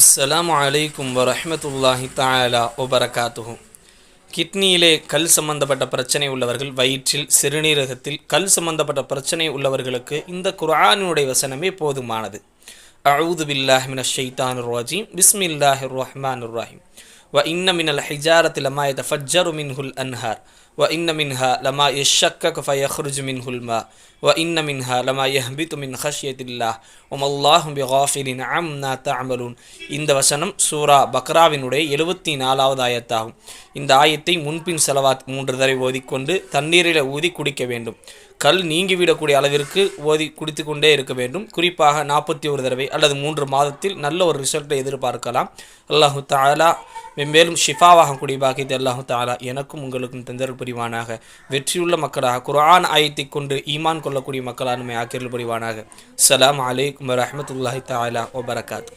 அஸ்லாம் அலைக்கும் வரமத்துல்லாஹி தாலா ஒபரகாத்துகும் கிட்னியிலே கல் சம்பந்தப்பட்ட பிரச்சனை உள்ளவர்கள் வயிற்றில் சிறுநீரகத்தில் கல் சம்பந்தப்பட்ட பிரச்சனை உள்ளவர்களுக்கு இந்த குரானினுடைய வசனமே போதுமானது. அவுது பில்லாஹிமின் ஷெய்தான் ரோஜி பிஸ்மில்லாஹிர் ரஹ்மான் ரஹீம். வ இன்ன அல் ஹிஜாரத்தி லமா யதஃபஜ்ஜரு மின்ஹுல் அன்ஹார் வ இன்ன மின்ஹா லமா யஷக்கக ஃபயஹ்ருஜு மின்ஹுல் மா வ இன்ன மின்ஹா லமா யஹ்பிது மின் ஹஷ்யத்தில்லாஹ் அம் நா த அமலூன் இந்த வசனம் சூரா பக்ராவினுடைய எழுபத்தி நாலாவது ஆயத்தாகும். இந்த ஆயத்தை முன்பின் செலவாத் மூன்று தடவை ஓதிக்கொண்டு தண்ணீரில் ஊதி குடிக்க வேண்டும். கல் நீங்கிவிடக்கூடிய அளவிற்கு ஓதி குடித்து கொண்டே இருக்க வேண்டும். குறிப்பாக நாற்பத்தி ஒரு தடவை அல்லது மூன்று மாதத்தில் நல்ல ஒரு ரிசல்ட்டை எதிர்பார்க்கலாம். அல்லாஹு தாலா மென்மேலும் ஷிஃபாவாக கூடிய பாக்கியத்தை அல்லாஹு தாலா எனக்கும் உங்களுக்கும் தந்தல் புரிவானாக. வெற்றியுள்ள மக்களாக குர்ஆன் ஆயத்தை கொண்டு ஈமான் கொள்ளக்கூடிய மக்களான ஆக்கிரல் புரிவானாக. சலாம் அலைக்கும் வரமத்துல்லாஹி தாலா ஒபரகாத்